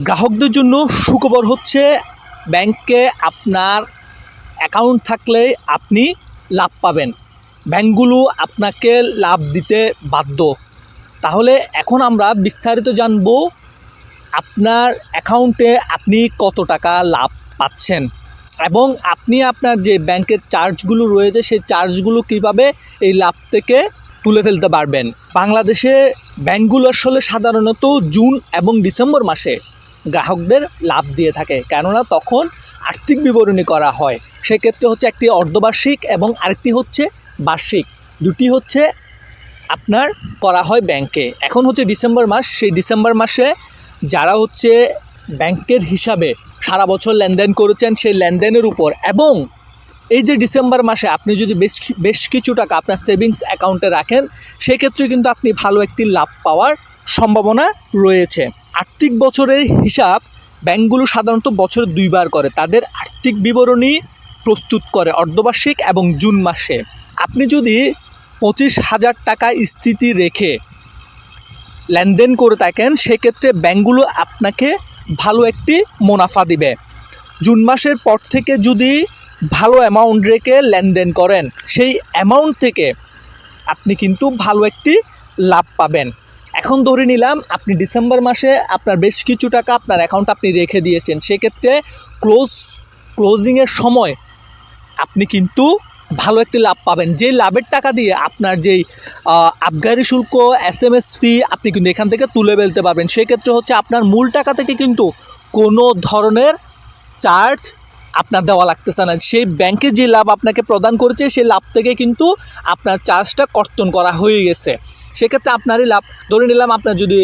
গ্রাহকদের জন্য সুখবর হচ্ছে, ব্যাংকে আপনার অ্যাকাউন্ট থাকলে আপনি লাভ পাবেন। ব্যাংকগুলো আপনাকে লাভ দিতে বাধ্য। তাহলে এখন আমরা বিস্তারিত জানব, আপনার অ্যাকাউন্টে আপনি কত টাকা লাভ পাচ্ছেন? এবং আপনি আপনার যে ব্যাংকের চার্জগুলো রয়েছে, সেই চার্জগুলো কীভাবে এই লাভ থেকে তুলে ফেলতে পারবেন? বাংলাদেশে ব্যাংকগুলো আসলে সাধারণত জুন এবং ডিসেম্বর মাসে গ্রাহকদের লাভ দিয়ে থাকে। কেননা তখন আর্থিক বিবরণী করা হয়। সেক্ষেত্রে হচ্ছে একটি অর্ধবার্ষিক এবং আরেকটি হচ্ছে বার্ষিক। দুটি হচ্ছে আপনার করা হয় ব্যাংকে। এখন হচ্ছে ডিসেম্বর মাস। সেই ডিসেম্বর মাসে যারা হচ্ছে ব্যাংকের হিসাবে সারা বছর লেনদেন করেছেন, সেই লেনদেনের উপর এবং এই যে ডিসেম্বর মাসে আপনি যদি বেশ বেশ কিছু টাকা আপনার সেভিংস অ্যাকাউন্টে রাখেন, সেক্ষেত্রে কিন্তু আপনি ভালো একটি লাভ পাওয়ার সম্ভাবনা রয়েছে। আর্থিক বছরের হিসাব ব্যাংকগুলো সাধারণত বছরে দুইবার করে। তাদের আর্থিক বিবরণী প্রস্তুত করে অর্ধবার্ষিক এবং জুন মাসে। আপনি যদি পঁচিশ হাজার টাকা স্থিতি রেখে লেনদেন করে থাকেন, সেক্ষেত্রে ব্যাংকগুলো আপনাকে ভালো একটি মুনাফা দিবে। জুন মাসের পর থেকে যদি ভালো অ্যামাউন্ট রেখে লেনদেন করেন, সেই অ্যামাউন্ট থেকে আপনি কিন্তু ভালো একটি লাভ পাবেন। এখন ধরে নিলাম আপনি ডিসেম্বর মাসে আপনার বেশ কিছু টাকা আপনার অ্যাকাউন্ট আপনি রেখে দিয়েছেন। সেক্ষেত্রে ক্লোজ ক্লোজিংয়ের সময় আপনি কিন্তু ভালো একটি লাভ পাবেন। যে লাভের টাকা দিয়ে আপনার যেই আবগারি শুল্ক এস এম এস ফি আপনি কিন্তু এখান থেকে তুলে ফেলতে পারবেন। সেক্ষেত্রে হচ্ছে আপনার মূল টাকা থেকে কিন্তু কোনো ধরনের চার্জ আপনার দেওয়া লাগতেছে না। সেই ব্যাংকে যে লাভ আপনাকে প্রদান করেছে, সেই লাভ থেকে কিন্তু আপনার চার্জটা কর্তন করা হয়ে গেছে। সেক্ষেত্রে আপনারই লাভ। ধরে নিলাম আপনার যদি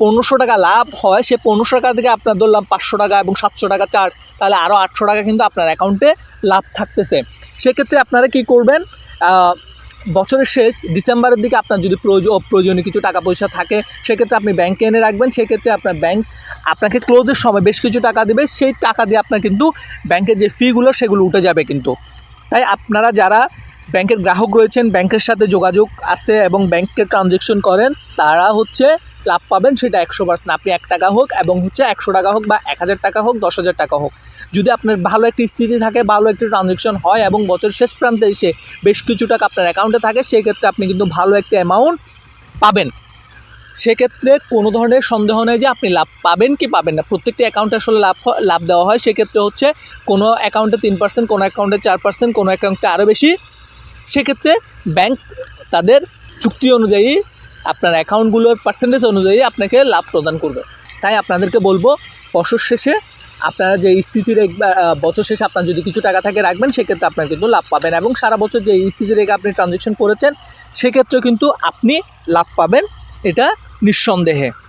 পনেরোশো টাকা লাভ হয়, সে পনেরোশো টাকা থেকে আপনার ধরলাম পাঁচশো টাকা এবং সাতশো টাকা চার্জ তাহলে আরও আটশো টাকা কিন্তু আপনার অ্যাকাউন্টে লাভ থাকতেছে। সেক্ষেত্রে আপনারা কি করবেন বছরের শেষ ডিসেম্বরের দিকে আপনার যদি প্রয়োজন প্রয়োজনীয় কিছু টাকা পয়সা থাকে, সেক্ষেত্রে আপনি ব্যাংকে এনে রাখবেন। সেক্ষেত্রে আপনার ব্যাংক আপনাকে ক্লোজের সময় বেশ কিছু টাকা দেবে। সেই টাকা দিয়ে আপনার কিন্তু ব্যাংকের যে ফিগুলো সেগুলো উঠে যাবে কিন্তু। তাই আপনারা যারা ব্যাংকের গ্রাহক রয়েছেন, ব্যাংকের সাথে যোগাযোগ আছে এবং ব্যাংকের ট্রানজেকশন করেন, তারা হচ্ছে লাভ পাবেন সেটা একশো পার্সেন্ট আপনি এক টাকা হোক এবং হচ্ছে একশো টাকা হোক বা এক হাজার টাকা হোক, দশ হাজার টাকা হোক। যদি আপনার ভালো একটি স্থিতি থাকে, ভালো একটি ট্রানজেকশন হয় এবং বছর শেষ প্রান্তে এসে বেশ কিছু টাকা আপনার অ্যাকাউন্টে থাকে, সেক্ষেত্রে আপনি কিন্তু ভালো একটি অ্যামাউন্ট পাবেন। সেক্ষেত্রে কোনো ধরনের সন্দেহ নেই যে আপনি লাভ পাবেন কি পাবেন না। প্রত্যেকটি অ্যাকাউন্টে আসলে লাভ লাভ দেওয়া হয়। সেক্ষেত্রে হচ্ছে কোনো অ্যাকাউন্টে তিন পার্সেন্ট কোনো অ্যাকাউন্টে চার পার্সেন্ট কোনো অ্যাকাউন্টে আরও বেশি সেক্ষেত্রে ব্যাংক তাদের চুক্তি অনুযায়ী আপনার অ্যাকাউন্টগুলোর পার্সেন্টেজ অনুযায়ী আপনাকে লাভ প্রদান করবে। তাই আপনাদেরকে বলব, বছর শেষে আপনারা যে স্থিতি রেখে বছর শেষে আপনার যদি কিছু টাকা থাকে রাখবেন, সেক্ষেত্রে আপনার কিন্তু লাভ পাবেন এবং সারা বছর যে স্থিতি রেখে আপনি ট্রানজেকশন করেছেন সেক্ষেত্রে কিন্তু আপনি লাভ পাবেন, এটা নিঃসন্দেহে।